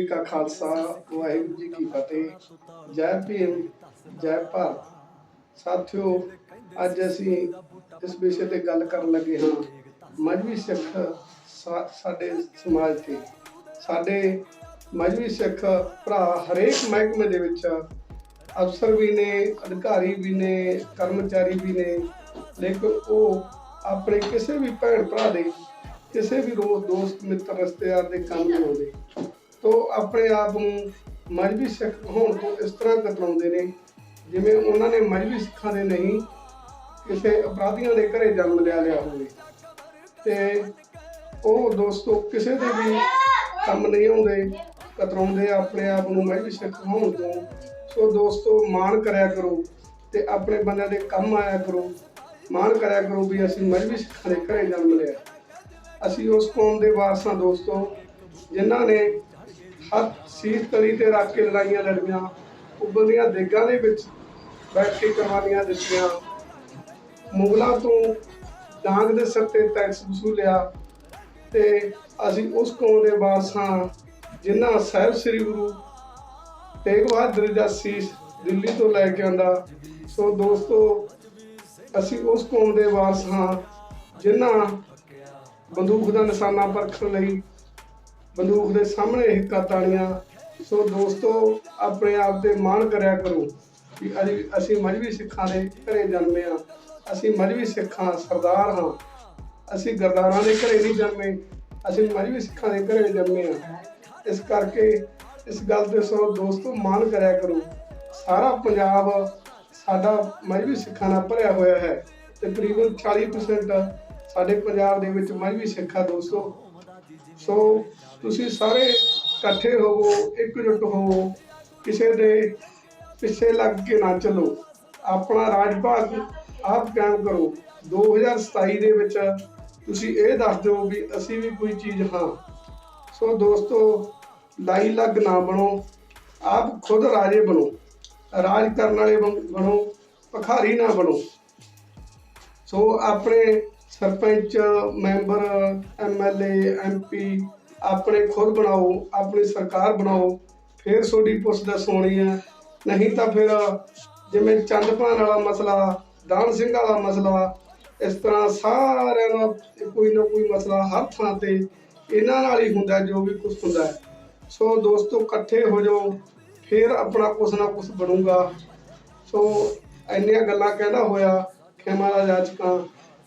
ਜੀ ਕਾ ਖਾਲਸਾ, ਵਾਹਿਗੁਰੂ ਜੀ ਕੀ ਫਤਿਹ। ਜੈ ਭੀਮ, ਜੈ ਭਾਰਤ। ਸਾਥਿਓ, ਅੱਜ ਅਸੀਂ ਇਸ ਵਿਸ਼ੇ ਤੇ ਗੱਲ ਕਰਨ ਲੱਗੇ ਹਾਂ। ਮਜਬੀ ਸਿੱਖ ਸਾਡੇ ਸਮਾਜ ਤੇ। ਸਾਡੇ ਮਜਬੀ ਸਿੱਖ ਭਰਾ ਹਰੇਕ ਮਹਿਕਮੇ ਦੇ ਵਿੱਚ ਅਫਸਰ ਵੀ ਨੇ, ਅਧਿਕਾਰੀ ਵੀ ਨੇ, ਕਰਮਚਾਰੀ ਵੀ ਨੇ। ਲੇਕਿਨ ਉਹ ਆਪਣੇ ਕਿਸੇ ਵੀ ਭੈਣ ਭਰਾ ਦੇ, ਕਿਸੇ ਵੀ ਰੋਜ਼ ਦੋਸਤ, ਮਿੱਤਰ, ਰਿਸ਼ਤੇਦਾਰ ਦੇ ਕੰਮ ਨਹੀਂ ਆਉਂਦੇ। ਤੋ ਆਪਣੇ ਆਪ ਨੂੰ ਮਜਬੀ ਸਿੱਖ ਹੋਣ ਤੋਂ ਇਸ ਤਰ੍ਹਾਂ ਕਤਰਾਉਂਦੇ ਨੇ, ਜਿਵੇਂ ਉਹਨਾਂ ਨੇ ਮਜਬੀ ਸਿੱਖਾਂ ਦੇ ਨਹੀਂ ਕਿਸੇ ਅਪਰਾਧੀਆਂ ਦੇ ਘਰੇ ਜਨਮ ਲਿਆ ਲਿਆ ਹੋਵੇ। ਤੇ ਉਹ ਦੋਸਤੋ ਕਿਸੇ ਦੇ ਵੀ ਕੰਮ ਨਹੀਂ ਆਉਂਦੇ ਕਤਰਾਉਂਦੇ ਆਪਣੇ ਆਪ ਨੂੰ ਮਜਬੀ ਸਿੱਖ ਹੋਣ ਤੋਂ। ਸੋ ਦੋਸਤੋ ਮਾਣ ਕਰਿਆ ਕਰੋ ਤੇ ਆਪਣੇ ਬੰਦਿਆਂ ਦੇ ਕੰਮ ਆਇਆ ਕਰੋ। ਮਾਣ ਕਰਿਆ ਕਰੋ ਵੀ ਅਸੀਂ ਮਜਬੀ ਸਿੱਖਾਂ ਦੇ ਘਰੇ ਜਨਮ ਲਿਆ। ਅਸੀਂ ਉਸ ਕੌਮ ਦੇ ਵਾਰਸ ਹਾਂ ਦੋਸਤੋ, ਜਿਨ੍ਹਾਂ ਨੇ ਹੱਥ ਸੀਸ ਤਲੀ ਤੇ ਰੱਖ ਕੇ ਲੜਾਈਆਂ ਲੜੀਆਂ, ਉਬਲਦੀਆਂ ਦੇਗਾਂ ਦੇ ਵਿੱਚ ਬੈਠ ਕੇ ਕੁਰਬਾਨੀਆਂ ਦਿੱਤੀਆਂ ਮੁਗਲਾਂ ਤੋਂ ਡਾਂਗ ਦੇ ਸਿਰ ਤੇ ਟੈਕਸ ਵਸੂਲਿਆ ਤੇ ਅਸੀਂ ਉਸ ਕੌਮ ਦੇ ਵਾਰਸ ਹਾਂ, ਜਿਨ੍ਹਾਂ ਸਾਹਿਬ ਸ੍ਰੀ ਗੁਰੂ ਤੇਗ ਬਹਾਦਰ ਦਾ ਸੀਸ ਦਿੱਲੀ ਤੋਂ ਲੈ ਕੇ ਆਂਦਾ ਸੋ ਦੋਸਤੋ, ਅਸੀਂ ਉਸ ਕੌਮ ਦੇ ਵਾਰਸ ਹਾਂ, ਜਿਨ੍ਹਾਂ ਬੰਦੂਕ ਦਾ ਨਿਸ਼ਾਨਾ ਪਰਖਣ ਲਈ ਬੰਦੂਕ ਦੇ ਸਾਹਮਣੇ ਹਿੱਕਾ ਤਾਣੀਆਂ ਸੋ ਦੋਸਤੋ, ਆਪਣੇ ਆਪ ਤੇ ਮਾਣ ਕਰਿਆ ਕਰੋ ਕਿ ਅਸੀਂ ਅਸੀਂ ਮਜਬੀ ਸਿੱਖਾਂ ਦੇ ਘਰੇ ਜਨਮੇ ਆ। ਅਸੀਂ ਮਜਬੀ ਸਿੱਖਾਂ ਸਰਦਾਰ ਹਾਂ। ਅਸੀਂ ਗਰਦਾਰਾਂ ਦੇ ਘਰੇ ਨਹੀਂ ਜਨਮੇ। ਅਸੀਂ ਮਜਬੀ ਸਿੱਖਾਂ ਦੇ ਘਰੇ ਜਨਮੇ ਆ। ਇਸ ਕਰਕੇ ਇਸ ਗੱਲ ਤੇ ਸੋ ਦੋਸਤੋ ਮਾਣ ਕਰਿਆ ਕਰੋ। ਸਾਰਾ ਪੰਜਾਬ ਸਾਡਾ ਮਜਬੀ ਸਿੱਖਾਂ ਨਾਲ ਭਰਿਆ ਹੋਇਆ ਹੈ। ਤਕਰੀਬਨ 40% ਸਾਡੇ ਪੰਜਾਬ ਦੇ ਵਿੱਚ ਮਜਬੀ ਸਿੱਖ ਦੋਸਤੋ। ਸੋ ਤੁਸੀਂ ਸਾਰੇ ਇਕੱਠੇ ਹੋਵੋ, ਇਕਜੁੱਟ ਹੋਵੋ, ਕਿਸੇ ਦੇ ਪਿੱਛੇ ਲੱਗ ਕੇ ਨਾ ਚੱਲੋ। ਆਪਣਾ ਰਾਜ ਭਾਗ ਆਪ ਕਾਇਮ ਕਰੋ। 2027 ਦੇ ਵਿੱਚ ਤੁਸੀਂ ਇਹ ਦੱਸ ਦਿਓ ਵੀ ਅਸੀਂ ਵੀ ਕੋਈ ਚੀਜ਼ ਹਾਂ। ਸੋ ਦੋਸਤੋ, ਲਾਈ ਲੱਗ ਨਾ ਬਣੋ। ਆਪ ਖੁਦ ਰਾਜੇ ਬਣੋ। ਰਾਜ ਕਰਨ ਵਾਲੇ ਬਣ- ਬਣੋ। ਭਖਾਰੀ ਨਾ ਬਣੋ। ਸੋ ਆਪਣੇ ਸਰਪੰਚ, ਮੈਂਬਰ ਐਮਐਲਏ ਐਮਪੀ ਆਪਣੇ ਖੁਦ ਬਣਾਓ, ਆਪਣੀ ਸਰਕਾਰ ਬਣਾਓ, ਫਿਰ ਤੁਹਾਡੀ ਪੁੱਛ ਦੱਸ ਹੋਣੀ ਹੈ। ਨਹੀਂ ਤਾਂ ਫਿਰ ਜਿਵੇਂ ਚੰਦ ਵਾਲਾ ਮਸਲਾ, ਦਾਨ ਸਿੰਘ ਵਾਲਾ ਮਸਲਾ, ਇਸ ਤਰ੍ਹਾਂ ਸਾਰਿਆਂ ਦਾ ਕੋਈ ਨਾ ਕੋਈ ਮਸਲਾ ਹਰ ਥਾਂ ਤੇ ਇਹਨਾਂ ਨਾਲ ਹੀ ਹੁੰਦਾ ਜੋ ਵੀ ਕੁਝ ਹੁੰਦਾ ਹੈ। ਸੋ ਦੋਸਤੋ, ਇਕੱਠੇ ਹੋ ਜਾਓ, ਫਿਰ ਆਪਣਾ ਕੁਛ ਨਾ ਕੁਛ ਬਣੂਗਾ। ਸੋ ਇੰਨੀਆਂ ਗੱਲਾਂ ਕਹਿੰਦਾ ਹੋਇਆ, ਖਿਮਾ ਦਾ ਜਾਚਕਾਂ